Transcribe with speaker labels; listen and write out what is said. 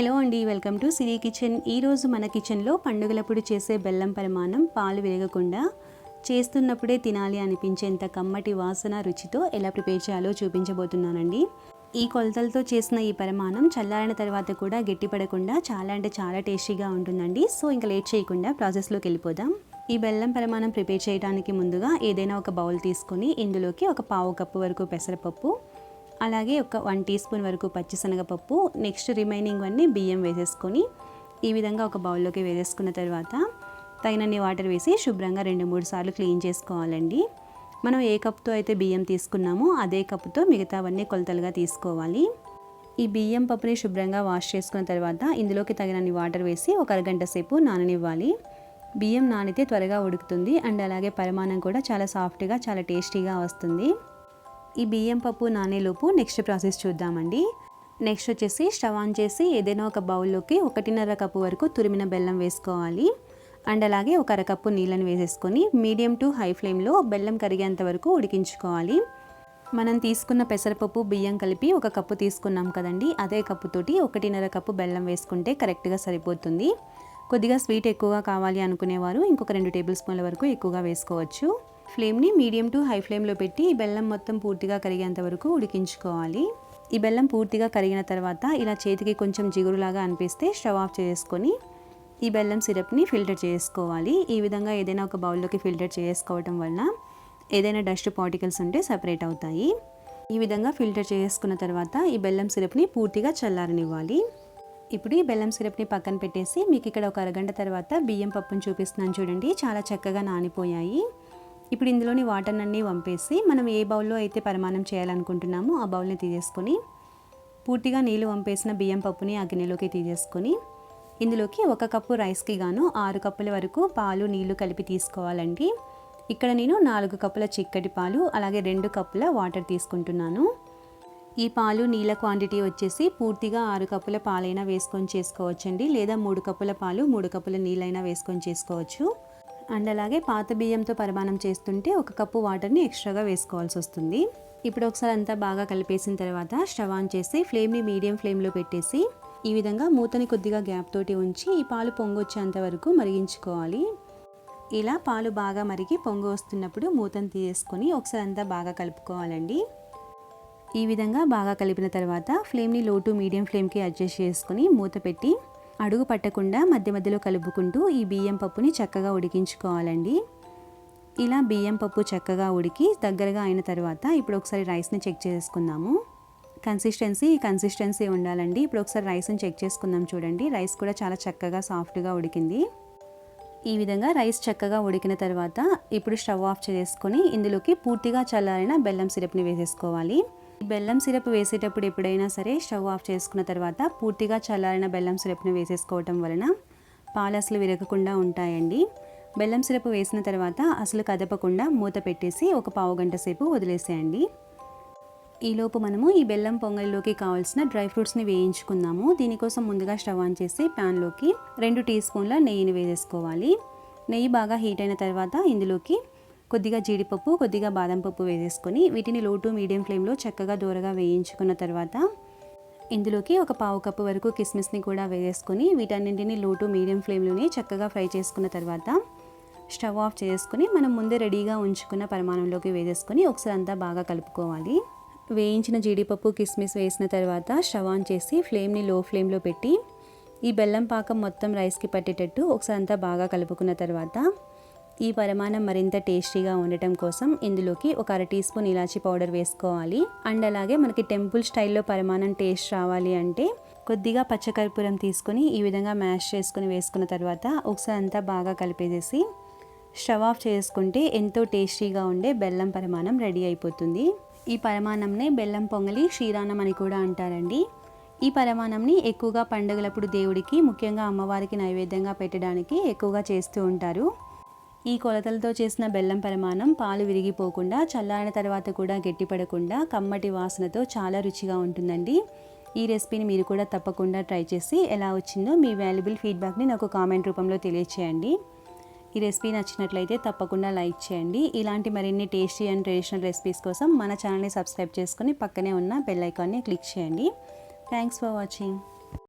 Speaker 1: Hello అండి welcome to Siri kitchen. ఈరోజు మన కిచెన్లో పండుగలప్పుడు చేసే బెల్లం పరిమాణం పాలు విరగకుండా చేస్తున్నప్పుడే తినాలి అనిపించేంత కమ్మటి వాసన రుచితో ఎలా ప్రిపేర్ చేయాలో చూపించబోతున్నానండి. ఈ కొలతలతో చేసిన ఈ పరిమాణం చల్లారిన తర్వాత కూడా గట్టిపడకుండా చాలా అంటే చాలా టేస్టీగా ఉంటుందండి. సో ఇంకా లేట్ చేయకుండా ప్రాసెస్లోకి వెళ్ళిపోదాం. ఈ బెల్లం పరిమాణం ప్రిపేర్ చేయడానికి ముందుగా ఏదైనా ఒక బౌల్ తీసుకొని ఇందులోకి ఒక పావు కప్పు వరకు పెసరపప్పు అలాగే ఒక వన్ టీ స్పూన్ వరకు పచ్చిశనగపప్పు నెక్స్ట్ రిమైనింగ్ అన్నీ బియ్యం వేసేసుకొని ఈ విధంగా ఒక బౌల్లోకి వేసేసుకున్న తర్వాత తగినన్ని వాటర్ వేసి శుభ్రంగా రెండు మూడు సార్లు క్లీన్ చేసుకోవాలండి. మనం ఏ కప్తో అయితే బియ్యం తీసుకున్నామో అదే కప్పుతో మిగతావన్నీ కొలతలుగా తీసుకోవాలి. ఈ బియ్యం పప్పుని శుభ్రంగా వాష్ చేసుకున్న తర్వాత ఇందులోకి తగినన్ని వాటర్ వేసి ఒక అరగంట సేపు నాననివ్వాలి. బియ్యం నానితే త్వరగా ఉడుకుతుంది అండ్ అలాగే పరిమాణం కూడా చాలా సాఫ్ట్గా చాలా టేస్టీగా వస్తుంది. ఈ బియ్యం పప్పు నానేలోపు నెక్స్ట్ ప్రాసెస్ చూద్దామండి. నెక్స్ట్ వచ్చేసి స్టవ్ ఆన్ చేసి ఏదైనా ఒక బౌల్లోకి ఒకటిన్నర కప్పు వరకు తురిమిన బెల్లం వేసుకోవాలి. అండ్ అలాగే ఒక అరకప్పు నీళ్ళని వేసేసుకొని మీడియం టు హై ఫ్లేమ్లో బెల్లం కరిగేంత వరకు ఉడికించుకోవాలి. మనం తీసుకున్న పెసరపప్పు బియ్యం కలిపి ఒక కప్పు తీసుకున్నాం కదండి అదే కప్పుతోటి ఒకటిన్నర కప్పు బెల్లం వేసుకుంటే కరెక్ట్గా సరిపోతుంది. కొద్దిగా స్వీట్ ఎక్కువగా కావాలి అనుకునేవారు ఇంకొక రెండు టేబుల్ స్పూన్ల వరకు ఎక్కువగా వేసుకోవచ్చు. ఫ్లేమ్ని మీడియం టు హై ఫ్లేమ్లో పెట్టి ఈ బెల్లం మొత్తం పూర్తిగా కరిగేంత వరకు ఉడికించుకోవాలి. ఈ బెల్లం పూర్తిగా కరిగిన తర్వాత ఇలా చేతికి కొంచెం జిగురులాగా అనిపిస్తే స్టవ్ ఆఫ్ చేసుకొని ఈ బెల్లం సిరప్ని ఫిల్టర్ చేసుకోవాలి. ఈ విధంగా ఏదైనా ఒక బౌల్లోకి ఫిల్టర్ చేసుకోవటం వలన ఏదైనా డస్ట్ పార్టికల్స్ ఉంటే సపరేట్ అవుతాయి. ఈ విధంగా ఫిల్టర్ చేసుకున్న తర్వాత ఈ బెల్లం సిరప్ని పూర్తిగా చల్లారనివ్వాలి. ఇప్పుడు ఈ బెల్లం సిరప్ని పక్కన పెట్టేసి మీకు ఇక్కడ ఒక అరగంట తర్వాత బియ్యం పప్పును చూపిస్తున్నాను చూడండి. చాలా చక్కగా నానిపోయాయి. ఇప్పుడు ఇందులోని వాటర్ అన్నీ వంపేసి మనం ఏ బౌల్లో అయితే పరిమాణం చేయాలనుకుంటున్నామో ఆ బౌల్ని తీసేసుకొని పూర్తిగా నీళ్ళు వంపేసిన బియ్యం పప్పుని ఆ గిన్నెలోకి తీసేసుకొని ఇందులోకి ఒక కప్పు రైస్కి గాను ఆరు కప్పుల వరకు పాలు నీళ్ళు కలిపి తీసుకోవాలండి. ఇక్కడ నేను నాలుగు కప్పుల చిక్కటి పాలు అలాగే రెండు కప్పుల వాటర్ తీసుకుంటున్నాను. ఈ పాలు నీళ్ళ క్వాంటిటీ వచ్చేసి పూర్తిగా ఆరు కప్పుల పాలైనా వేసుకొని చేసుకోవచ్చండి లేదా మూడు కప్పుల పాలు మూడు కప్పుల నీళ్ళైనా వేసుకొని చేసుకోవచ్చు. అండ్ అలాగే పాత బియ్యంతో పరిమాణం చేస్తుంటే ఒక కప్పు వాటర్ని ఎక్స్ట్రాగా వేసుకోవాల్సి వస్తుంది. ఇప్పుడు ఒకసారి అంతా బాగా కలిపేసిన తర్వాత స్టవ్ ఆన్ చేసి ఫ్లేమ్ని మీడియం ఫ్లేమ్లో పెట్టేసి ఈ విధంగా మూతని కొద్దిగా గ్యాప్ తోటి ఉంచి ఈ పాలు పొంగొచ్చేంత వరకు మరిగించుకోవాలి. ఇలా పాలు బాగా మరిగి పొంగు వస్తున్నప్పుడు మూతను తీసేసుకొని ఒకసారి అంతా బాగా కలుపుకోవాలండి. ఈ విధంగా బాగా కలిపిన తర్వాత ఫ్లేమ్ని లో టు మీడియం ఫ్లేమ్కి అడ్జస్ట్ చేసుకొని మూత పెట్టి అడుగు పట్టకుండా మధ్య మధ్యలో కలుపుకుంటూ ఈ బియ్యం పప్పుని చక్కగా ఉడికించుకోవాలండి. ఇలా బియ్యం పప్పు చక్కగా ఉడికి దగ్గరగా అయిన తర్వాత ఇప్పుడు ఒకసారి రైస్ని చెక్ చేసుకుందాము. కన్సిస్టెన్సీ ఈ కన్సిస్టెన్సీ ఉండాలండి. ఇప్పుడు ఒకసారి రైస్ని చెక్ చేసుకుందాం చూడండి. రైస్ కూడా చాలా చక్కగా సాఫ్ట్గా ఉడికింది. ఈ విధంగా రైస్ చక్కగా ఉడికిన తర్వాత ఇప్పుడు స్టవ్ ఆఫ్ చేసుకొని ఇందులోకి పూర్తిగా చల్లారిన బెల్లం సిరప్ని వేసేసుకోవాలి. బెల్లం సిరప్ వేసేటప్పుడు ఎప్పుడైనా సరే స్టవ్ ఆఫ్ చేసుకున్న తర్వాత పూర్తిగా చల్లారిన బెల్లం సిరప్ని వేసేసుకోవటం వలన పాలు అసలు విరగకుండా ఉంటాయండి. బెల్లం సిరప్ వేసిన తర్వాత అసలు కదపకుండా మూత పెట్టేసి ఒక పావు గంట సేపు వదిలేసేయండి. ఈలోపు మనము ఈ బెల్లం పొంగల్లోకి కావాల్సిన డ్రై ఫ్రూట్స్ని వేయించుకుందాము. దీనికోసం ముందుగా స్టవ్ ఆన్ చేసి ప్యాన్లోకి రెండు టీ స్పూన్ల నెయ్యిని వేసేసుకోవాలి. నెయ్యి బాగా హీట్ అయిన తర్వాత ఇందులోకి కొద్దిగా జీడిపప్పు కొద్దిగా బాదం పప్పు వేసేసుకొని వీటిని లో టు మీడియం ఫ్లేమ్లో చక్కగా దూరగా వేయించుకున్న తర్వాత ఇందులోకి ఒక పావు కప్పు వరకు కిస్మిస్ని కూడా వేసేసుకొని వీటన్నింటిని లో టు మీడియం ఫ్లేమ్లోనే చక్కగా ఫ్రై చేసుకున్న తర్వాత స్టవ్ ఆఫ్ చేసుకుని మనం ముందే రెడీగా ఉంచుకున్న పరిమాణంలోకి వేసేసుకొని ఒకసారి అంతా బాగా కలుపుకోవాలి. వేయించిన జీడిపప్పు కిస్మిస్ వేసిన తర్వాత స్టవ్ ఆన్ చేసి ఫ్లేమ్ని లో ఫ్లేమ్లో పెట్టి ఈ బెల్లం పాకం మొత్తం రైస్కి పట్టేటట్టు ఒకసారి అంతా బాగా కలుపుకున్న తర్వాత ఈ పరిమాణం మరింత టేస్టీగా ఉండటం కోసం ఇందులోకి ఒక అర టీ స్పూన్ ఇలాచీ పౌడర్ వేసుకోవాలి. అండ్ అలాగే మనకి టెంపుల్ స్టైల్లో పరిమాణం టేస్ట్ రావాలి అంటే కొద్దిగా పచ్చకర్పూరం తీసుకొని ఈ విధంగా మ్యాష్ చేసుకుని వేసుకున్న తర్వాత ఒకసారి అంతా బాగా కలిపేసేసి స్టవ్ ఆఫ్ చేసుకుంటే ఎంతో టేస్టీగా ఉండే బెల్లం పరిమాణం రెడీ అయిపోతుంది. ఈ పరిమాణంనే బెల్లం పొంగలి క్షీరాన్నం అని కూడా అంటారండి. ఈ పరిమాణంని ఎక్కువగా పండుగలప్పుడు దేవుడికి ముఖ్యంగా అమ్మవారికి నైవేద్యంగా పెట్టడానికి ఎక్కువగా చేస్తూ ఉంటారు. ఈ కొలతలతో చేసిన బెల్లం పరిమాణం పాలు విరిగిపోకుండా చల్లారిన తర్వాత కూడా గట్టిపడకుండా కమ్మటి వాసనతో చాలా రుచిగా ఉంటుందండి. ఈ రెసిపీని మీరు కూడా తప్పకుండా ట్రై చేసి ఎలా వచ్చిందో మీ వాల్యుబుల్ ఫీడ్బ్యాక్ని నాకు కామెంట్ రూపంలో తెలియచేయండి. ఈ రెసిపీ నచ్చినట్లయితే తప్పకుండా లైక్ చేయండి. ఇలాంటి మరిన్ని టేస్టీ అండ్ ట్రెడిషనల్ రెసిపీస్ కోసం మన ఛానల్ని సబ్స్క్రైబ్ చేసుకుని పక్కనే ఉన్న బెల్ ఐకాన్ని క్లిక్ చేయండి. Thanks for watching.